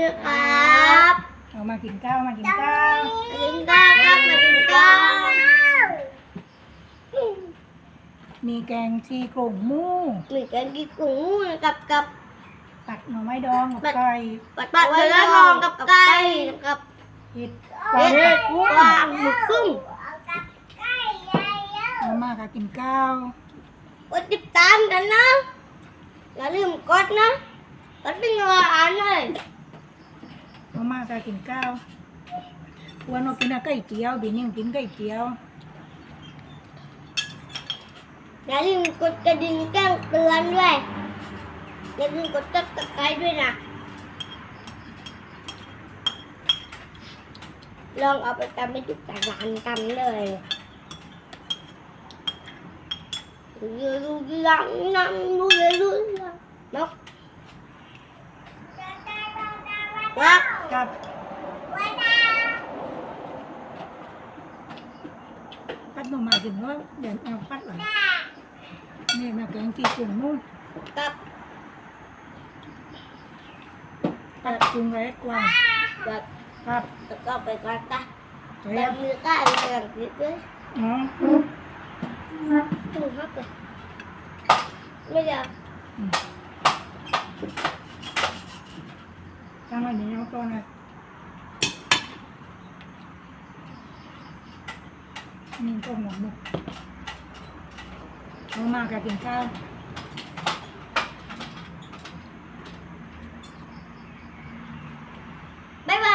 ครับเอามากินข้าวมากินข้าวมากินข้าวครับมากินข้าวมีแกงชีโครงหมูมีกันกี่กุ้งกับกับผัดหน่อไม้ดองกับไก่ปัดปัดไว้แล้วทองกับไก่กับเห็ดเห็ดกับกุ้งวางหมึกกุ้งเอามาค่ะกินข้าวกดติดตามกันนะอย่าลืมกดนะกดเป็นเงินอ่าน เลยเอามาค่ะกินข้าววันเรากินอะไก่เจียวบินยังกินไก่เจียวอย่าลืมกดกระดิ่งแจ้งเตือนด้วยอย่าลืมกดติดตามด้วยนะลองเอาไปทำให้ทุกสถานทำเลยดูดูยังนั่งดูเลยดูยังนกวัก กับพัดหน่อไม้กินว่าเดี๋ยวเอาพัดหลังนี่มาแกงชีโครงหมูกับผัดกุ้งไร้กวางกับครับแล้วก็ไปกัดตาเฮ้แต่ยมือก็เอาไปกันนิดด้วยอ๋อหนูฮักเลยไม่อยาก อืมตั้งไว้ในน้ำก่อนนะนี่ก็หัวหมุกเอามากับกินข้าว